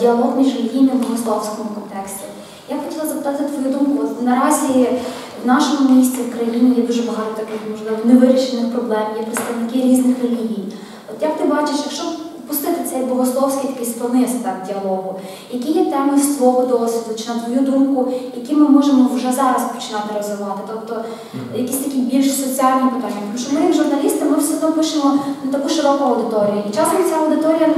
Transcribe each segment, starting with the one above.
діалог між релігійним і богословському контексті. Я б хотіла запитати твою думку. От Наразі в нашому місті, в країні є дуже багато таких, можливо, невирішених проблем, є представники різних релігій. От як ти бачиш, якщо пустити цей богословський такий склонист так, діалогу, які є теми з твого досвіду, чи на твою думку, які ми можемо вже зараз починати розвивати? Тобто якісь такі більш соціальні питання. Тому що ми, як журналісти, ми все одно пишемо на таку широку аудиторію. І часом ця аудиторія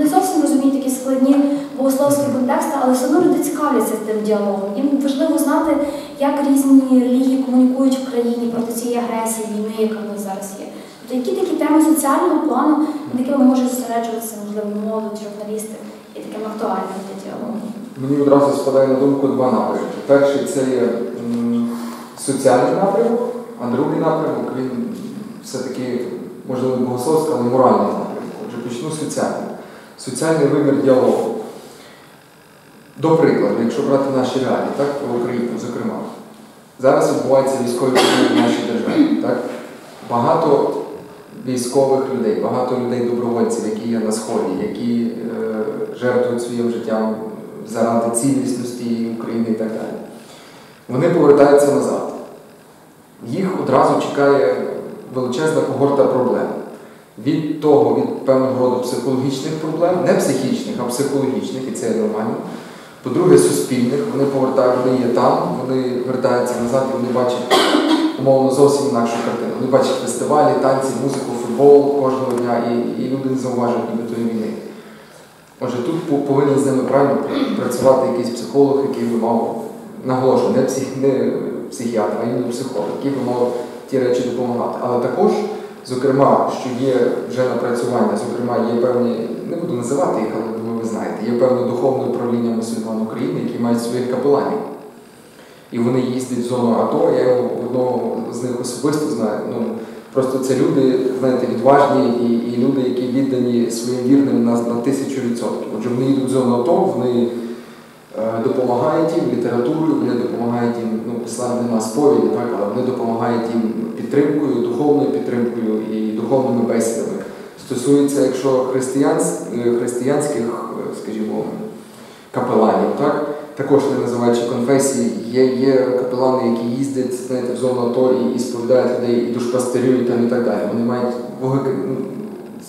не зовсім розуміє такі складні богословські контексти, але все одно люди цікавляться тим діалогом. Їм важливо знати, як різні релігії комунікують в країні проти цієї агресії, війни, яка в нас зараз є. Тобто які такі теми соціального плану, над якими може зосереджуватися, можливо, молодь, журналісти, і таким актуальним для діалогу? Мені одразу спадає на думку два напрямки. Перший це є соціальний напрямок, а другий напрямок він все-таки, можливо, богословський, але моральний напрямок. Отже, почну соціальний. Соціальний вимір діалогу. До прикладу, якщо брати наші реалії, так, про Україну, зокрема, зараз відбуваються військові події в нашій державі. Так? Багато військових людей, багато людей-добровольців, які є на сході, які е, жертвують своїм життям заради цілісності України і так далі. Вони повертаються назад. Їх одразу чекає величезна когорта проблем. Від того, від певного роду психологічних проблем, не психічних, а психологічних, і це є нормально. По-друге, суспільних, вони повертають, вони є там, вони вертаються назад і вони бачать умовно зовсім інакшу картину. Вони бачать фестивалі, танці, музику, футбол кожного дня, і, і люди не зауважують ніби тої війни. Отже, тут повинен з ними правильно працювати якийсь психолог, який би мав, наголошую, не, псих, не психіатр, а іменно психолог, який би мав ті речі допомагати. Але також, зокрема, що є вже напрацювання, зокрема, є певні, не буду називати їх, але думаю, ви знаєте, є певне духовне управління мусульман України, які мають своїх капеланів. І вони їздять в зону АТО, я одного з них особисто знаю. Ну, просто це люди, знаєте, відважні і, і люди, які віддані своїм вірним на, на тисячу відсотків. Отже, вони йдуть в зону АТО, вони допомагають їм літературою, вони допомагають їм, ну, іслам нема сповіді, так, але вони допомагають їм підтримкою, духовною підтримкою і духовними бесідами. Стосується, якщо християнсь, е, християнських, е, скажімо, капеланів, так? також не називаючи конфесії, є, є капелани, які їздять знаєте, в зону АТО і, і сповідають людей, і душпастирюють там і так далі. Вони мають ну,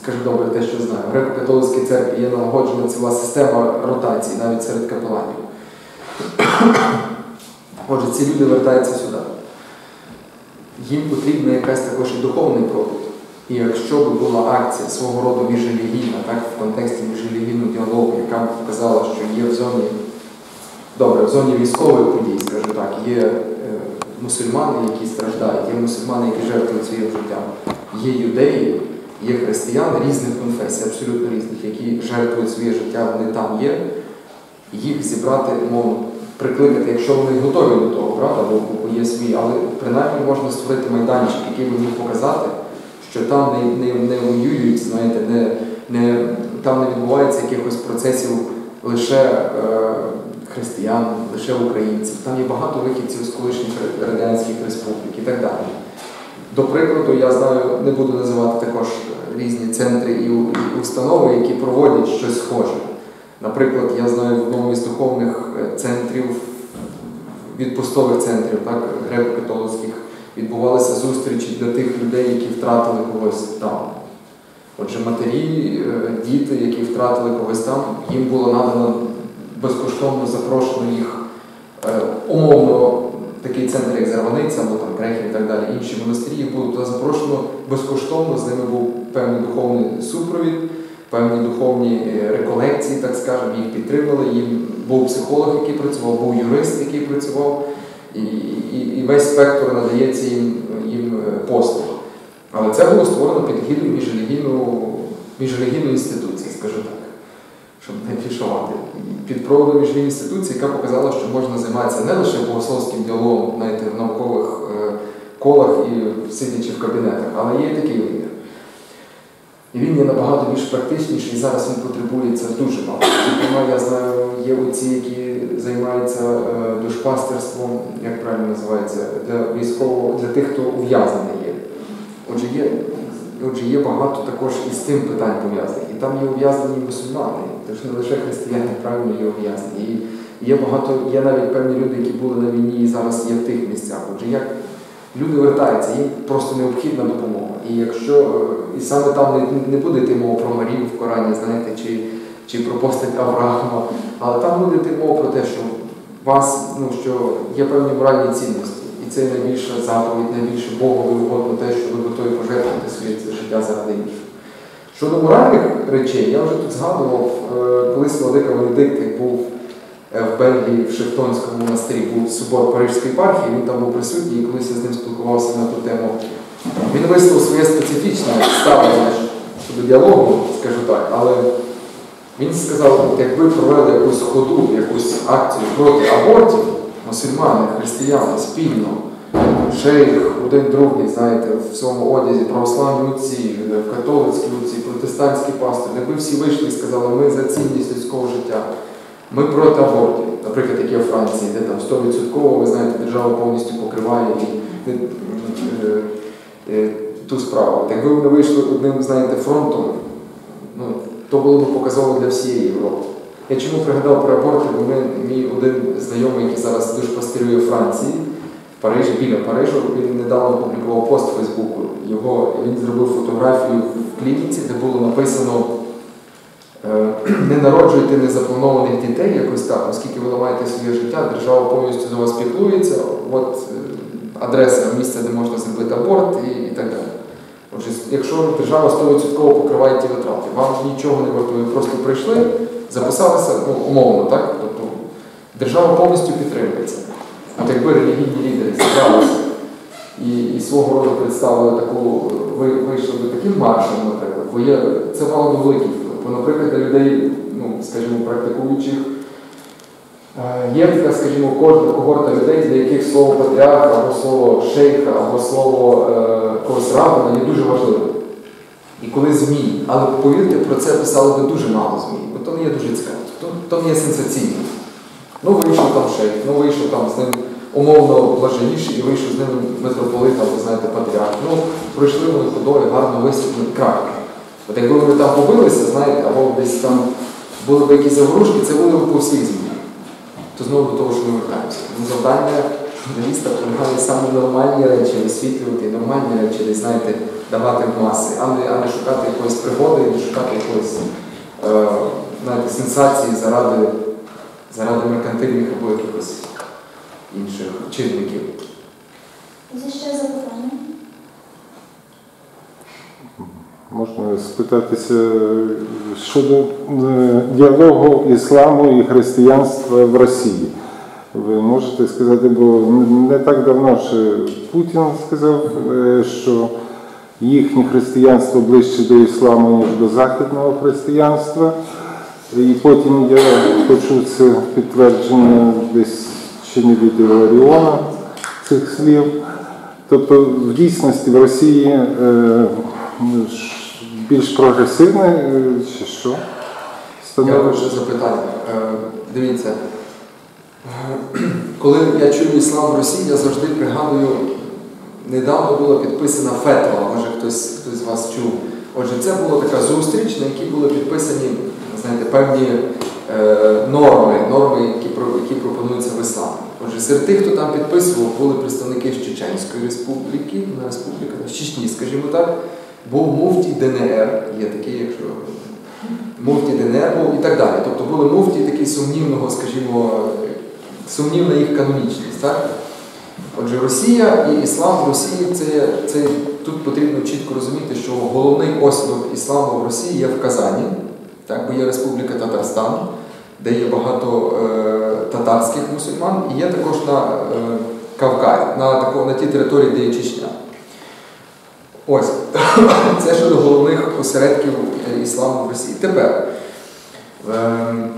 скажу добре, те, що знаю. В греко-католицькій церкві є налагоджена ціла система ротації навіть серед капеланів. Отже, ці люди вертаються сюди. Їм потрібна якась також і духовний продукт. І якщо б була акція свого роду міжрелігійна, так, в контексті міжрелігійного діалогу, яка б показала, що є в зоні, добре, в зоні військових подій, скажу так, є е, мусульмани, які страждають, є мусульмани, які жертвують своїм життям, є юдеї, є християни різних конфесій, абсолютно різних, які жертвують своє життя, вони там є, їх зібрати, мовно, прикликати, якщо вони готові до того, правда, бо є свій, але принаймні можна створити майданчик, який би міг показати, що там не, не, не воюють, знаєте, не, не, там не відбувається якихось процесів лише е, християн, лише українців. Там є багато вихідців з колишніх радянських республік і так далі. До прикладу, я знаю, не буду називати також різні центри і, установи, які проводять щось схоже. Наприклад, я знаю в одному із духовних е, центрів, відпустових центрів, так, греко-католицьких, відбувалися зустрічі для тих людей, які втратили когось там. Отже, матері, е, діти, які втратили когось там, їм було надано безкоштовно запрошено їх е, умовно такий центр, як Зарваниця, або там Крехів і так далі, інші монастирі, їх було туди запрошено безкоштовно, з ними був певний духовний супровід, певні духовні е, реколекції, так скажемо, їх підтримали. Їм був психолог, який працював, був юрист, який працював, і, і, і весь спектр надається їм, їм е, послуг. Але це було створено під гідом міжрелігійну, інституції, скажу так, щоб не фішувати. Під проводом міжрелігійної інституції, яка показала, що можна займатися не лише богословським діалогом знаєте, в наукових е, колах і сидячи в кабінетах, але є і такий вимір. І він є набагато більш практичніший, і зараз він потребується дуже багато. Зокрема, я знаю, є оці, які займаються е, душпастерством, як правильно називається, для військового, для тих, хто ув'язнений є. Отже, є отже, є багато також із тим питань пов'язаних. І там є ув'язнені мусульмани, тож не лише християни правильно є ув'язнені. І є багато, є навіть певні люди, які були на війні і зараз є в тих місцях. Отже, як люди вертаються, їм просто необхідна допомога. І якщо е, і саме там не, не буде йти мова про Марію в Корані, знаєте, чи, чи про постать Авраама, але там буде йти мова про те, що вас, ну що є певні моральні цінності. І це найбільша заповідь, найбільше Богові угодно те, що ви готові пожертвувати своє життя заради інших. Щодо моральних речей, я вже тут згадував, е, колись Владика Венедикт був е, в Бельгії, в Шевтонському монастирі, був собор Парижської єпархії, він там був присутній, і колись я з ним спілкувався на ту тему. Він висловив своє специфічне ставлення щодо діалогу, скажу так, але він сказав, от як ви провели якусь ходу, якусь акцію проти абортів, мусульмани, християни спільно, шейх, один другий, знаєте, в своєму одязі, православні отці, католицькі отці, протестантські пастори, якби всі вийшли і сказали, ми за цінність людського життя, ми проти абортів, наприклад, як є в Франції, де там 100% ви знаєте, держава повністю покриває і, е, е, е, ту справу. Якби вони вийшли одним, знаєте, фронтом, ну, то було б показово для всієї Європи. Я чому пригадав про аборти, бо ми, мій один знайомий, який зараз дуже пастирює Франції, Парижі, біля Парижу, він недавно опублікував пост в Фейсбуку. Його, він зробив фотографію в клініці, де було написано е, не народжуйте незапланованих дітей якось так, оскільки ви ламаєте своє життя, держава повністю за вас піклується, от е, адреса місця, де можна зробити аборт і, і так далі. Отже, якщо держава 100% покриває ті витрати, вам нічого не вартує, просто прийшли, записалися ну, умовно, так? Тобто держава повністю підтримується. От якби релігійні лідери зібралися і, і свого роду представили таку, ви вийшли би таким маршем, наприклад, бо є, це мало би великий вплив. Бо, наприклад, для людей, ну, скажімо, практикуючих, е, є така, скажімо, кожна когорта людей, для яких слово патріарх, або слово шейха, або слово е, когось рабина є дуже важливим. І коли ЗМІ, але повірте, про це писали би дуже мало ЗМІ, бо то не є дуже цікаво, то, то не є сенсаційно. Ну, вийшов там шейх, ну вийшов там з ним умовно блаженніший і вийшов з ним митрополит, або знаєте, патріарх. Ну, пройшли вони ходою, гарно висвітлені крак. От якби вони там побилися, знаєте, або десь там були б якісь заворушки, це було б по всіх ЗМІ. То знову до того, що ми вертаємося. Завдання журналіста полягає саме нормальні речі висвітлювати, нормальні речі, десь, знаєте, давати маси, а не, а не шукати якоїсь пригоди, не шукати якоїсь е, знаєте, сенсації заради, заради меркантильних або якихось інших чинників. Є ще запитання? Можна спитатися щодо е, діалогу ісламу і християнства в Росії. Ви можете сказати, бо не так давно ще Путін сказав, е, що їхнє християнство ближче до ісламу, ніж до західного християнства. І потім я почув це підтвердження десь чи не від Іларіона цих слів. Тобто в дійсності в Росії е, більш прогресивне е, чи що? Я Становище? вже запитання. Е, Дивіться, коли я чую іслам в Росії, я завжди пригадую, недавно була підписана фетва, може хтось, хтось з вас чув. Отже, це була така зустріч, на якій були підписані знаєте, певні е, норми, норми, які, які пропонуються в ісламі. Отже, серед тих, хто там підписував, були представники з Чеченської республіки, не республіка, з Чечні, скажімо так, був муфтій ДНР, є такий, якщо муфті ДНР був і так далі. Тобто були муфті такі сумнівного, скажімо, сумнівна їх канонічність. Так? Отже, Росія і іслам в Росії це, це тут потрібно чітко розуміти, що головний осідок ісламу в Росії є в Казані, так, бо є Республіка Татарстан, де є багато е, татарських мусульман, і є також на е, Кавказі, на, тако, на тій території, де є Чечня. Ось, це щодо головних осередків е, ісламу в Росії. Тепер, ем,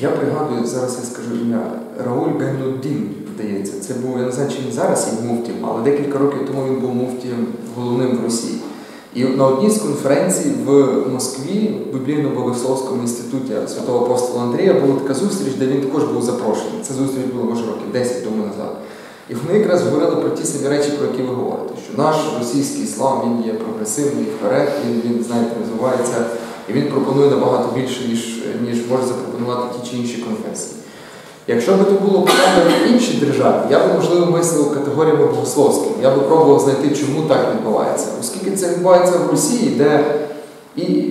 я пригадую, зараз я скажу ім'я, Рауль Гайнуддін, здається. Це був, я не знаю, чи він зараз є муфтієм, але декілька років тому він був муфтієм головним в Росії. І на одній з конференцій в Москві, в Біблійно-Богословському інституті святого апостола Андрія, була така зустріч, де він також був запрошений. Ця зустріч була, може, років 10 тому назад. І вони якраз говорили про ті самі речі, про які ви говорите, що наш російський іслам він є прогресивний вперед, він, він знаєте, розвивається, і він пропонує набагато більше, ніж, ніж може запропонувати ті чи інші конфесії. Якщо б це було питання в іншій державі, я б, можливо, мислив категоріями богословськими. Я би пробував знайти, чому так відбувається. Оскільки це відбувається в Росії, де і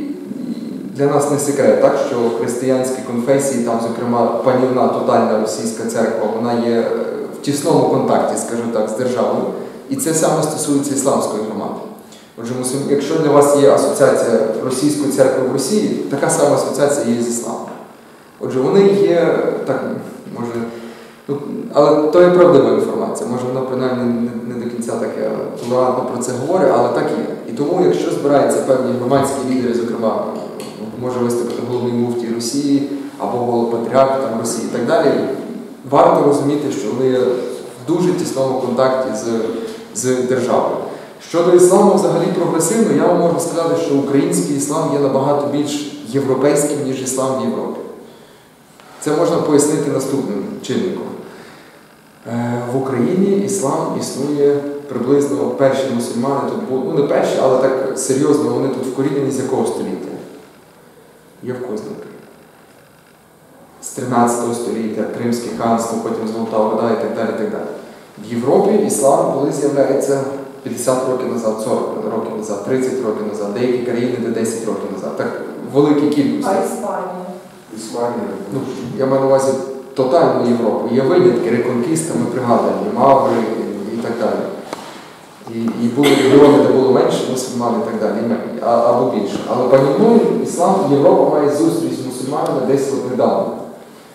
для нас не секрет, так, що християнські конфесії, там, зокрема, панівна тотальна російська церква, вона є е, в тісному контакті, скажу так, з державою. І це саме стосується ісламської громади. Отже, якщо для вас є асоціація Російської церкви в Росії, така сама асоціація є з ісламом. Отже, вони є так, може, ну, але то є правдива інформація. Може, вона принаймні не, не до кінця таке толерантно про це говорить, але так є. І тому, якщо збираються певні громадські лідери, зокрема, може виступити головний муфтій Росії або головпатріарх там Росії і так далі, варто розуміти, що вони в дуже тісному контакті з, з державою. Щодо ісламу взагалі прогресивно, я вам можу сказати, що український іслам є набагато більш європейським, ніж іслам в Європі. Це можна пояснити наступним чинником. Е, В Україні іслам існує приблизно перші мусульмани тут були, ну не перші, але так серйозно вони тут вкорінені з якого століття? Є в кого? З 13 століття, Кримське ханство, потім Золота Орда і так далі. так далі. В Європі іслам коли з'являється 50 років назад, 40 років назад, 30 років назад, деякі країни де 10 років назад. Так в великій кількості. А Іспанія? Іспанія. Ну, я маю на увазі тотальну Європу. Є винятки, реконкіста, ми пригадуємо, Маври і, так далі. І, і були регіони, де було менше мусульман і так далі, а, або більше. Але панівною іслам Європа має зустріч з мусульманами десь от недавно.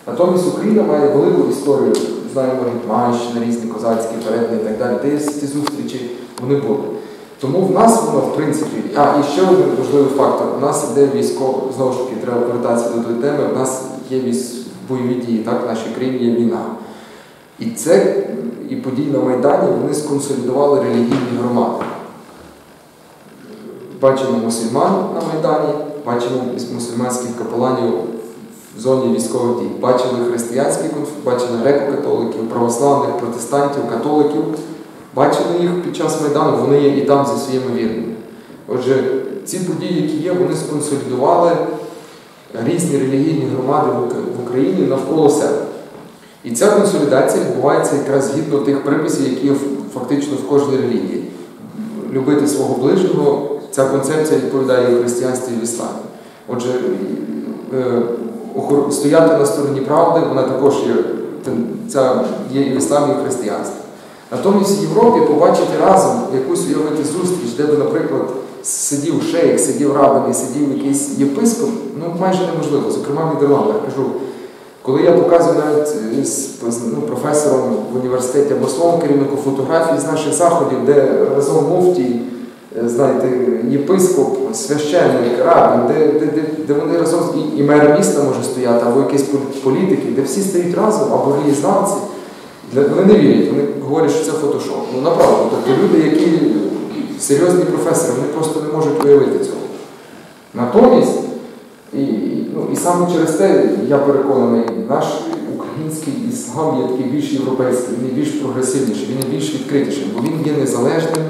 Натомість Україна має велику історію, знаємо, Гетьманщина, різні козацькі передні і так далі. Де ці зустрічі вони були. Тому в нас воно, в принципі, а і ще один важливий фактор. У нас іде військово, знову ж таки, треба повертатися до тої теми. У нас є військ, бойові дії, так, в нашій країні є війна. І це і події на Майдані вони сконсолідували релігійні громади. Бачимо мусульман на Майдані, бачимо мусульманських капеланів в зоні військових дій, бачили християнський конфлікт, бачили греко-католиків, православних, протестантів, католиків. Бачили їх під час Майдану, вони є і там зі своїми вірними. Отже, ці події, які є, вони сконсолідували різні релігійні громади в Україні навколо себе. І ця консолідація відбувається якраз згідно тих приписів, які є фактично в кожній релігії. Любити свого ближнього, ця концепція відповідає і в християнстві і в ісламі. Отже, е, стояти на стороні правди, вона також є, ця є і в ісламі, і в християнстві. Натомість в Європі побачити разом якусь уявити зустріч, де би, наприклад, сидів шейх, сидів рабин і сидів якийсь єпископ, ну майже неможливо, зокрема в Нідерландах. Кажу, коли я показую навіть з, ну, професором в університеті або словом керівнику фотографії з наших заходів, де разом муфтій, е, знаєте, єпископ, священник, рабин, де, де, де, де вони разом і, мер міста може стояти, або якісь політики, де всі стоять разом, або релієзнавці, для- вони не вірять, вони говорять, що це фотошоп. Ну направду, тобто люди, які серйозні професори, вони просто не можуть уявити цього. Натомість, і, ну, і саме через те, я переконаний, наш український іслам є такий більш європейський, він є більш прогресивніший, він є більш відкритішим, бо він є незалежним.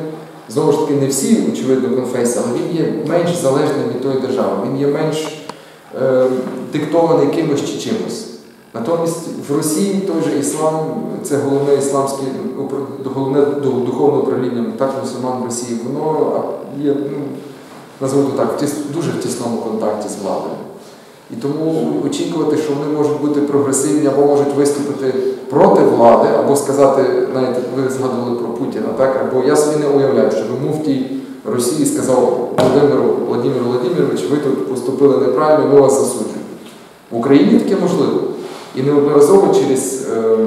Знову ж таки, не всі, очевидно, конфесії, але він є менш залежним від тої держави, він є менш е, диктований кимось чи чимось. Натомість в Росії той же іслам, це головне ісламське, головне духовне управління так мусульман в Росії, воно є, ну, то так, дуже в тісному контакті з владою. І тому очікувати, що вони можуть бути прогресивні або можуть виступити проти влади, або сказати, знаєте, ви згадували про Путіна, так? Або я собі не уявляю, що муфтій Росії сказав Володимиру Володимиру Володимирович, ви тут поступили неправильно, ми вас засуджуємо. В Україні таке можливо. І неодноразово через е,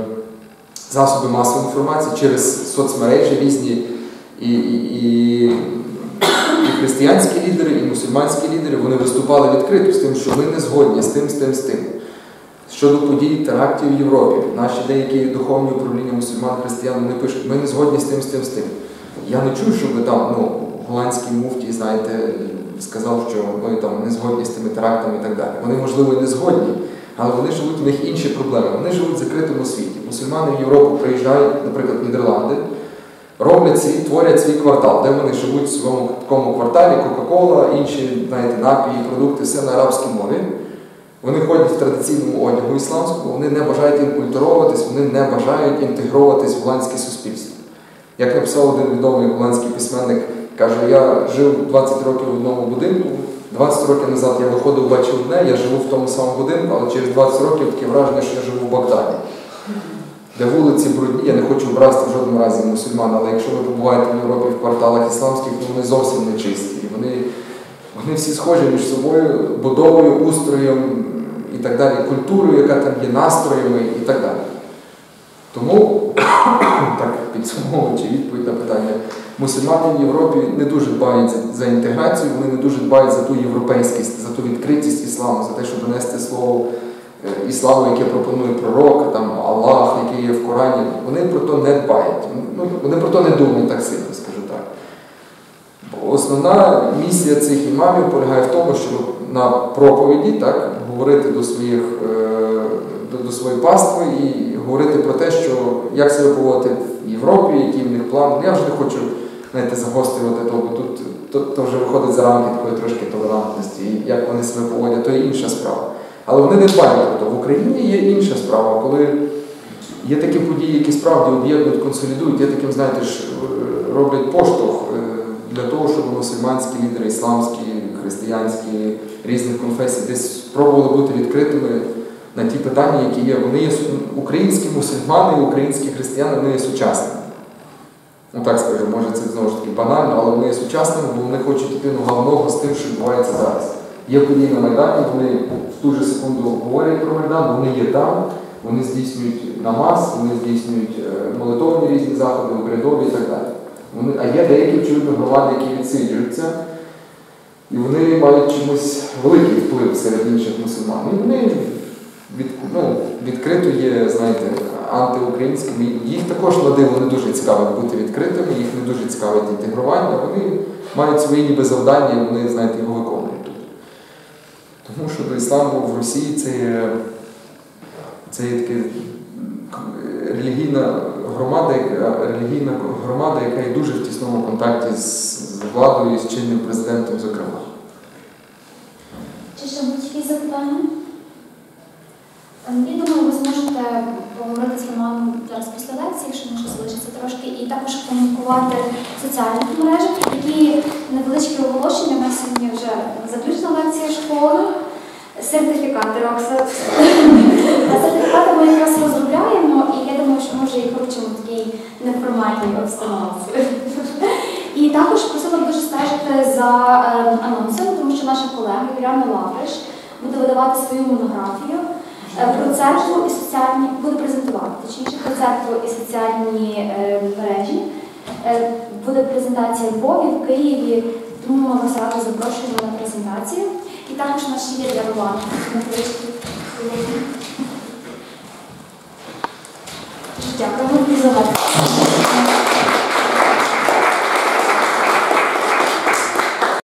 засоби масової інформації, через соцмережі різні і, і, і, і християнські лідери, і мусульманські лідери вони виступали відкрито з тим, що ми не згодні з тим, з тим, з тим. Щодо подій терактів в Європі, наші деякі духовні управління мусульман, християн, вони пишуть, ми не згодні з тим, з тим, з тим. Я не чую, щоб там ну, голландський муфтій, знаєте, сказав, що ми там не згодні з тими терактами і так далі. Вони, можливо, і не згодні, але вони живуть, в них інші проблеми. Вони живуть в закритому світі. Мусульмани в Європу приїжджають, наприклад, в Нідерланди, роблять свій, творять свій квартал, де вони живуть в своєму такому кварталі, Кока-Кола, інші знаєте, напії, продукти, все на арабській мові. Вони ходять в традиційному одягу ісламському, вони не бажають інкультуровуватись, вони не бажають інтегровуватись в голландське суспільство. Як написав один відомий голландський письменник, каже, я жив 20 років в одному будинку, 20 років назад я виходив, бачив одне, я живу в тому самому будинку, але через 20 років таке враження, що я живу в Багдаді. Де вулиці брудні, я не хочу образити в жодному разі мусульман, але якщо ви побуваєте в Європі в кварталах ісламських, то вони зовсім не чисті. Вони, вони всі схожі між собою, будовою, устроєм і так далі, культурою, яка там є, настроями і так далі. Тому, так підсумовуючи відповідь на питання, мусульмани в Європі не дуже дбають за, інтеграцію, вони не дуже дбають за ту європейськість, за ту відкритість ісламу, за те, щоб донести слово е, ісламу, яке пропонує пророк, там, Аллах, який є в Корані. Вони про то не дбають. Ну, вони про то не думають так сильно, скажу так. Бо Основна місія цих імамів полягає в тому, щоб на проповіді так, говорити до своїх е, до, своєї пастви і говорити про те, що як себе поводити в Європі, який в них план. Я вже не хочу знаєте, загострювати то, бо тут то, то вже виходить за рамки такої трошки толерантності, і як вони себе поводять, то є інша справа. Але вони не дбають про то. В Україні є інша справа, коли є такі події, які справді об'єднують, консолідують, є таким, знаєте, ж, роблять поштовх е, для того, щоб мусульманські лідери, ісламські, християнські, різних конфесій десь спробували бути відкритими на ті питання, які є. Вони є українські мусульмани, і українські християни, вони є сучасними. Ну так скажу, може це знову ж таки банально, але вони є сучасними, бо вони хочуть йти нога в ногу з тим, що відбувається зараз. Є події на Майдані, вони в ту же секунду говорять про Майдан, вони є там, вони здійснюють намаз, вони здійснюють е, молитовні різні заходи, обрядові і так далі. Вони, а є деякі очевидно громади, які відсиджуються, і вони мають чимось великий вплив серед інших мусульман. І вони від, ну, відкрито є, знаєте, антиукраїнськими. Їх також на диво не дуже цікавить бути відкритими, їх не дуже цікавить інтегрування. Вони мають свої ніби завдання, і вони, знаєте, його виконують тут. Тому що до ісламу в Росії це є, це є таке релігійна громада, яка- релігійна громада, яка є дуже в тісному контакті з, владою і з чинним президентом, зокрема. Чи ще будуть якісь запитання? Ем, Я думаю, ви зможете поговорити з Романом зараз після лекції, якщо може залишиться трошки, і також комунікувати в соціальних мережах, які невеличкі оголошення. У нас сьогодні вже заключна лекція школи, сертифікати Рокса. Сертифікати ми якраз розробляємо, і я думаю, що може їх вручимо в такій неформальній обстановці. І також просила дуже стежити за е, анонсами, тому що наша колега Юліана Лавриш буде видавати свою монографію про церкву і соціальні, буде презентувати, точніше про церкву і соціальні е, мережі. Е, буде презентація в Львові, в Києві, тому ми вас радо запрошуємо на презентацію. І також наш є для Романа. Дякуємо за лекцію.